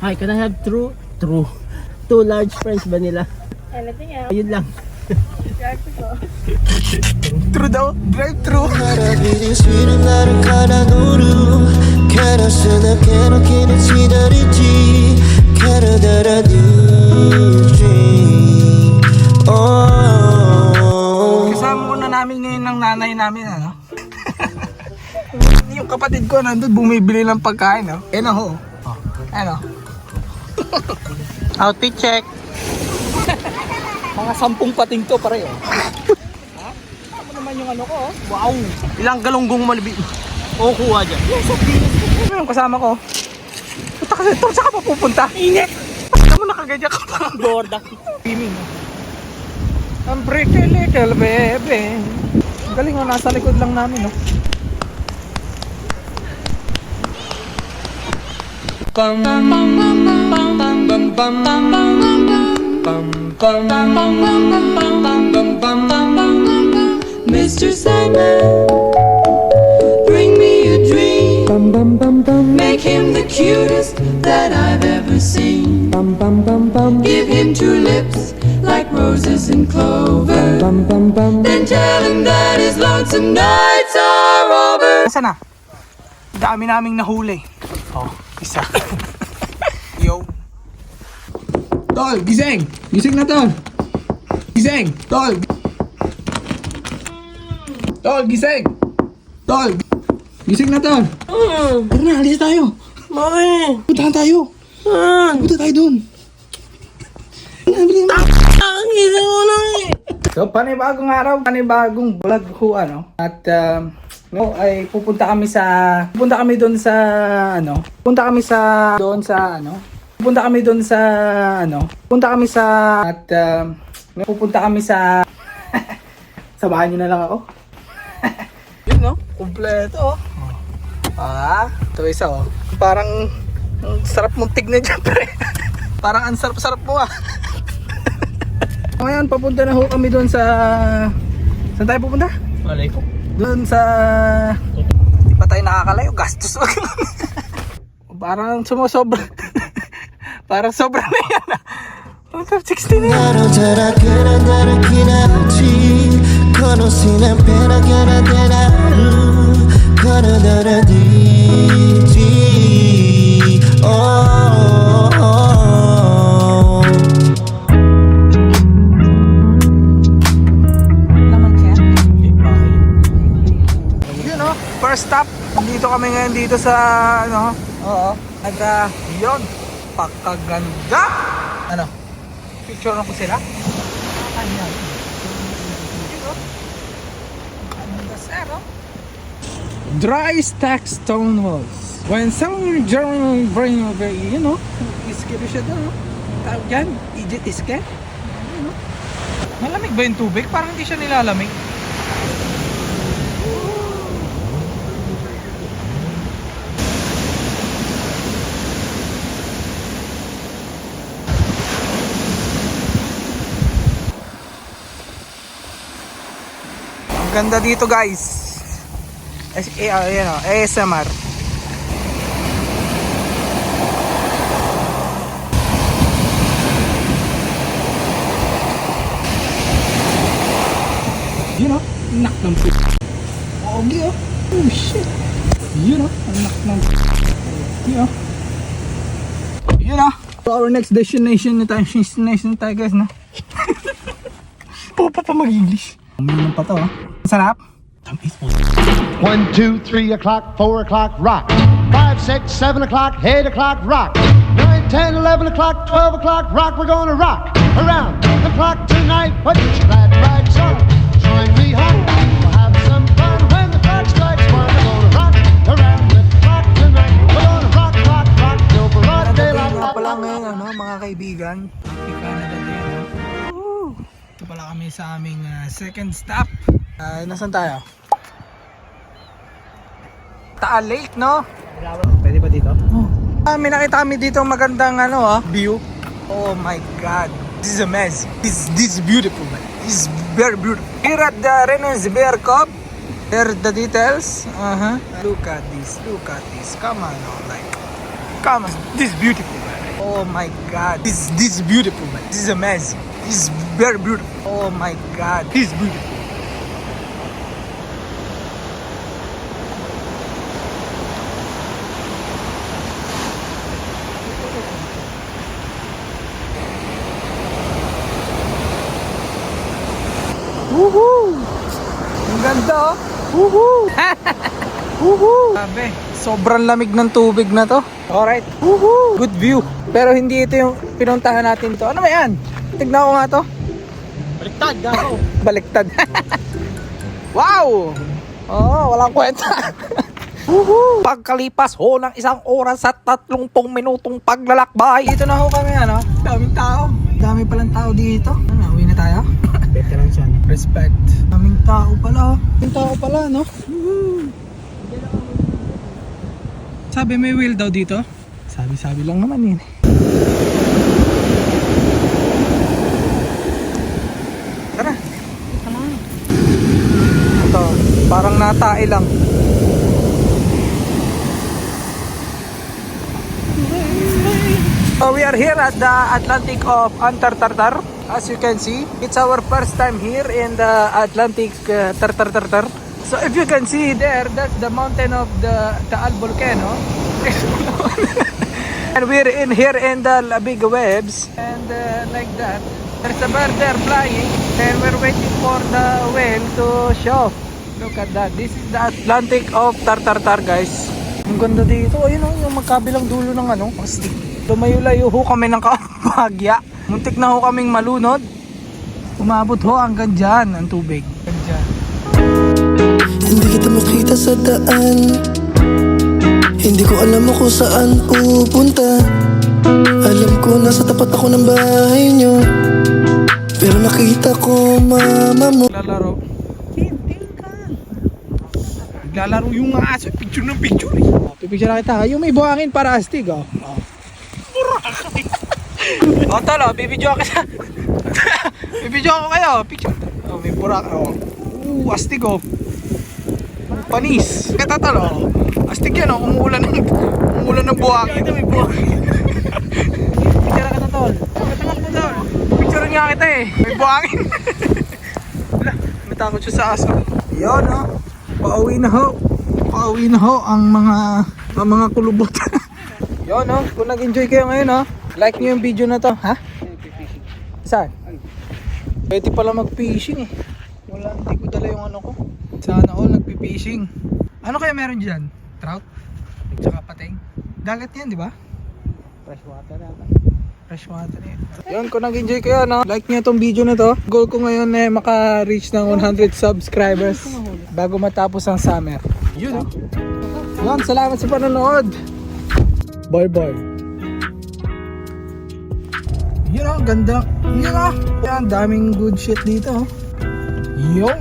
Hi, can I have true? True. Two large fries vanilla. Anything else? Ayun lang. Drive to. True daw. Drive through. Kasama ko na namin ngayon ng nanay namin ano. yung kapatid ko nandun bumibili ng pagkain no. Eh na ho. Oh. Ano? Outfit check. Mga sampung pating to, pare, oh. ha? Ako naman yung ano ko, oh. Wow! Ilang galunggong malibi. O kuha dyan. Ano yung kasama ko? Puta kasi ito, saan ka pa pupunta? Init! Alam mo, nakagadya ka pa. Gorda. Swimming? I'm pretty little baby. Galing, oh. Nasa likod lang namin, no? Mr. Sandman, bring me a dream. Make him the cutest that I've ever seen. Give him two lips like roses and clover. Then tell him that his lonesome nights are over. Nasaan na? Dami naming nahuli. Oh, isa. Tol, gising! Gising na tol! Gising! Tol! Tol, gising! Tol! Gising na tol! Tara na, alis tayo! Bakit? Puntahan tayo! Saan? Punta tayo dun! Ang gising mo na eh. So, panibagong araw, panibagong vlog ho, ano. At, um, no, ay pupunta kami sa, pupunta kami doon sa, ano, pupunta kami sa, doon sa, ano, pupunta kami doon sa, ano, pupunta kami sa, at, no, pupunta kami sa, samahan nyo na lang ako. Yun, no? Kompleto, oh. Ah, ito isa, oh. Parang, ang sarap mong tignan dyan, pre. Parang ang sarap-sarap mo, ah. Ngayon, papunta na ho kami doon sa... Saan tayo pupunta? Malay ko. Doon sa... Di pa tayo nakakalayo, gastos. Parang sumusobra. Parang sobra na yan. 160 na First stop, dito kami ngayon dito sa ano, oo, nagka, ah, yun, pakaganda. Ano? Picture ko sila. Yun. Ganda sir oh. Dry stack stone walls. When someone journal brain over, you know, iskip siya doon. Tawag yan, idiot iskip. Malamig ba yung tubig? Parang hindi siya nilalamig. Ganda dito guys. S eh, ah, ayan o, ASMR. Yun o, nak ng p***. Ogi o. Oh shit. Yun o, nak ng p***. Yun o. Yun o. Our next destination na tayo, destination tayo guys na. Papa pa mag-English. Uminom pa to ah. Sarap. One, two, three o'clock, four o'clock, rock. Five, six, seven o'clock, eight o'clock, rock. Nine, ten, eleven o'clock, twelve o'clock, rock. We're gonna rock around the clock tonight. Put your glad rags on. Join me home. We'll have some fun when the clock strikes one. We're gonna rock around the clock tonight. We're gonna rock, rock, rock till broad daylight. Nga pala ngayon ano, mga kaibigan. Happy Canada Day. No? Ito pala kami sa aming ah, second stop. Uh, nasaan tayo? Taal Lake, no? Pwede ba dito? Oh. Ah, may nakita kami dito magandang ano ah, view. Oh my god. This is a mess. This this is beautiful man. This is very beautiful. Here at the Renes Bear Cove. Here are the details. Uh-huh. Look at this. Look at this. Come on, oh, like. Come on. This is beautiful man. Oh my god. This this is beautiful man. This is amazing. This is very beautiful. Oh my god. This is beautiful. Woohoo! Ang ganda oh. Woohoo! Woohoo! Sabi, sobrang lamig ng tubig na to. Alright. Woohoo! Good view. Pero hindi ito yung pinuntahan natin to. Ano ba yan? Tignan ko nga to. Baliktad, gago. Baliktad. wow! Oo, oh, walang kwenta. Woohoo! Pagkalipas ho ng isang oras at 30 minutong paglalakbay. Dito na ho kami ano. Daming tao. Dami palang tao dito. Ano, uwi na tayo? Veteran siya. Respect. Daming tao pala. oh. Daming tao pala, no? Sabi may wheel daw dito. Sabi-sabi lang naman yun. Tara. Ito, parang natae lang. So we are here at the Atlantic of Antartartar. As you can see, it's our first time here in the Atlantic uh, Tartartartar. So if you can see there, that's the mountain of the Taal volcano. and we're in here in the big waves and uh, like that. There's a bird there flying and we're waiting for the whale to show. Look at that. This is the Atlantic of Tartartar guys. Ang ganda dito. Ayun oh, yung magkabilang dulo ng ano, astig. Lumayo-layo ho kami ng kabagya. Muntik na ho kaming malunod. Umabot ho hanggang dyan ang tubig. Hanggang dyan. Hindi kita makita sa daan Hindi ko alam mo kung saan pupunta Alam ko nasa tapat ako ng bahay nyo Pero nakita ko mama mo Lalaro. Naglalaro yung mga aso. Picture ng picture eh. Oh, pipicture na kita. Yung may buhangin para astig oh. oh. o tolo, bibidyo ka sa... bibidyo ako kayo. Picture. Oh, may burak. Oh. Uh, astig oh. Panis. Kata tolo. Astig yan oh. Umuulan ng... Umuulan ng buhangin. Ito may buhangin. Picture ka na tol. Mo tol. Picture nga kita eh. May buhangin. Wala, natakot siya sa aso. Yun, oh. Pauwi na ho. Pauwi na ho ang mga ang mga kulubot. Yun, oh. Kung nag-enjoy kayo ngayon, oh. Like nyo yung video na to, ha? Saan? Pwede pala mag-fishing eh. Wala, hindi ko dala yung ano ko. Sana all nagpi-fishing. Ano kaya meron dyan? Trout? Tsaka pateng? Dagat yan, di ba? Fresh water yata. Fresh water yan. Yun, kung nag-enjoy kayo, no? like nyo itong video na to. Goal ko ngayon eh, maka-reach ng 100 subscribers bago matapos ang summer. Yun, no? Yun, salamat sa panonood. Bye bye. Yun, oh, ganda. Yun, oh. Yan, daming good shit dito, oh. Yun.